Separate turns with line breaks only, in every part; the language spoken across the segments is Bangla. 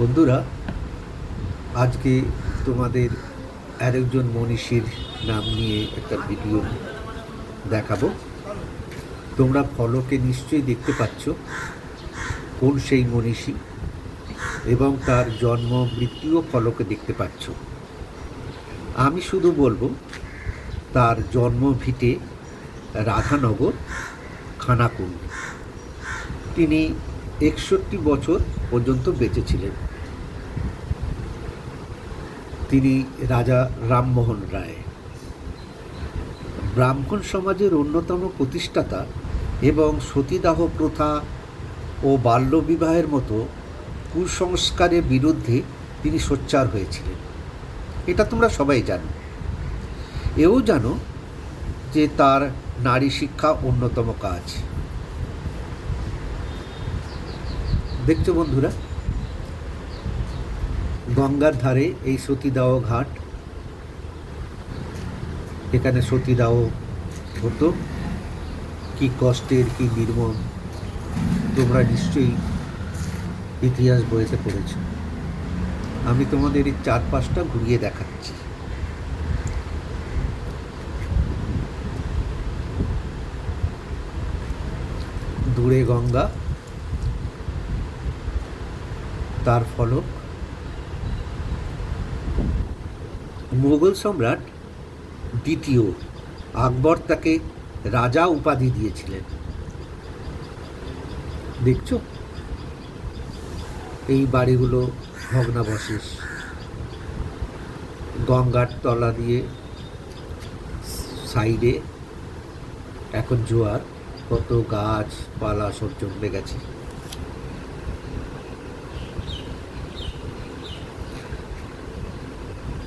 বন্ধুরা, আজকে তোমাদের আরেকজন মনীষীর নাম নিয়ে একটা ভিডিও দেখাবো। তোমরা ফলকে নিশ্চয়ই দেখতে পাচ্ছ কোন সেই মনীষী এবং তার জন্ম, মৃত্যুও ফলকে দেখতে পাচ্ছ। আমি শুধু বলব, তার জন্ম ভিটে রাধানগর, খানাকুল। তিনি একষট্টি বছর পর্যন্ত বেঁচে ছিলেন। তিনি রাজা রামমোহন রায়। ব্রাহ্মণ সমাজের অন্যতম প্রতিষ্ঠাতা এবং সতীদাহ প্রথা ও বাল্যবিবাহের মতো কুসংস্কারের বিরুদ্ধে তিনি সোচ্চার হয়েছিলেন। এটা তোমরা সবাই জানো। এও জানো যে তার নারী শিক্ষা অন্যতম কাজ। দেখছ বন্ধুরা? গঙ্গার ধারে এই সতীদাহ ঘাট। এখানে সতীদাহ হতো। কি কষ্টের, কি নির্মম। তোমরা নিশ্চয়ই ইতিহাস বইতে পড়েছ। আমি তোমাদের এই চারপাশটা ঘুরিয়ে দেখাচ্ছি। দূরে গঙ্গা, তার ফলক মুঘল সম্রাট দ্বিতীয় আকবর তাকে রাজা উপাধি দিয়েছিলেন। দেখছ? এই বাড়িগুলো ভগ্নাবশেষ। গঙ্গার তলা দিয়ে সাইডে এখন জোয়ার। কত গাছ পালা সব জমে গেছে।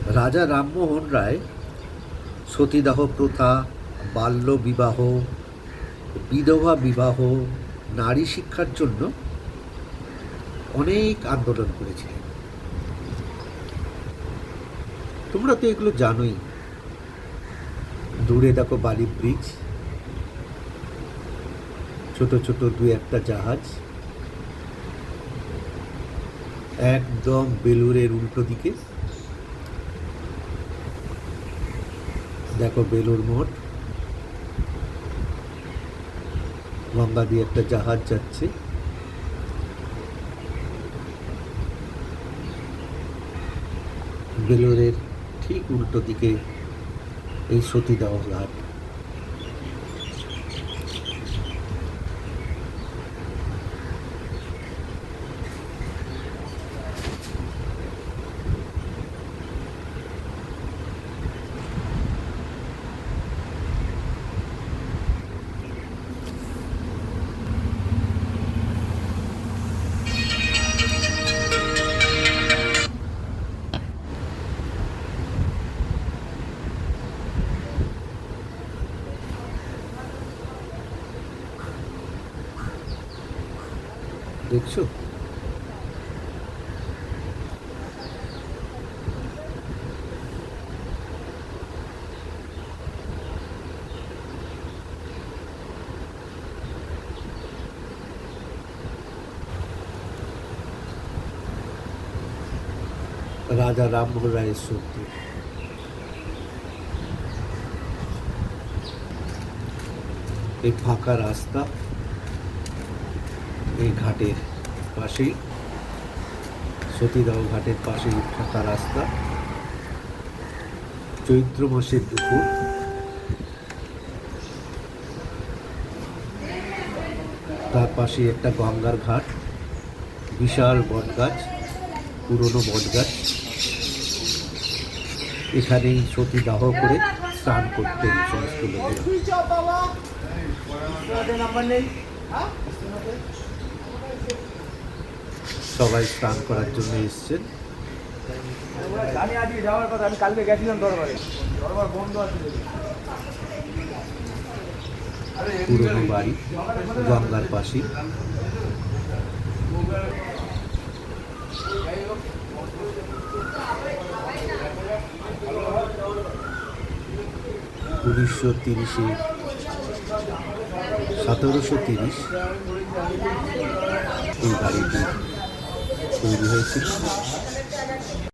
রাজা রামমোহন রায়, সতীদাহ প্রথা, বাল্য বিবাহ, বিধবা বিবাহ, নারী শিক্ষার জন্য অনেক আন্দোলন করেছিলেন। তোমরা তো এগুলো জানোই। দূরে দেখো বালি ব্রিজ, ছোট ছোট দু একটা জাহাজ, একদম বেলুরের উল্টো দিকে। দেখো বেলুর মোড়। গঙ্গা দিয়ে একটা জাহাজ যাচ্ছে। বেলুরের ঠিক উল্টো দিকে এই সতীদাহ ঘাট। দেখছ রাজা রামমোহন রায়ের সত্য এই ফাঁকা রাস্তা এই ঘাটের পাশেই সতীদাহ ঘাটের পাশেই ফাঁকা রাস্তা। চৈত্র মাসের দুপুর। তার পাশে একটা গঙ্গার ঘাট বিশাল বটগাছ পুরনো বটগাছ। এখানেই সতীদাহ করে স্নান করতেন সমস্ত লোকেরা। সবাই স্নান করার জন্য এসছেন।
যাওয়ার কথা আমি কালকে গেছিলাম দরবারে
পুরনো বাড়ি, গঙ্গার পাশে। উনিশশো তিরিশে, সতেরোশো তিরিশ। এই বাড়িটি তৈরি হয়েছিল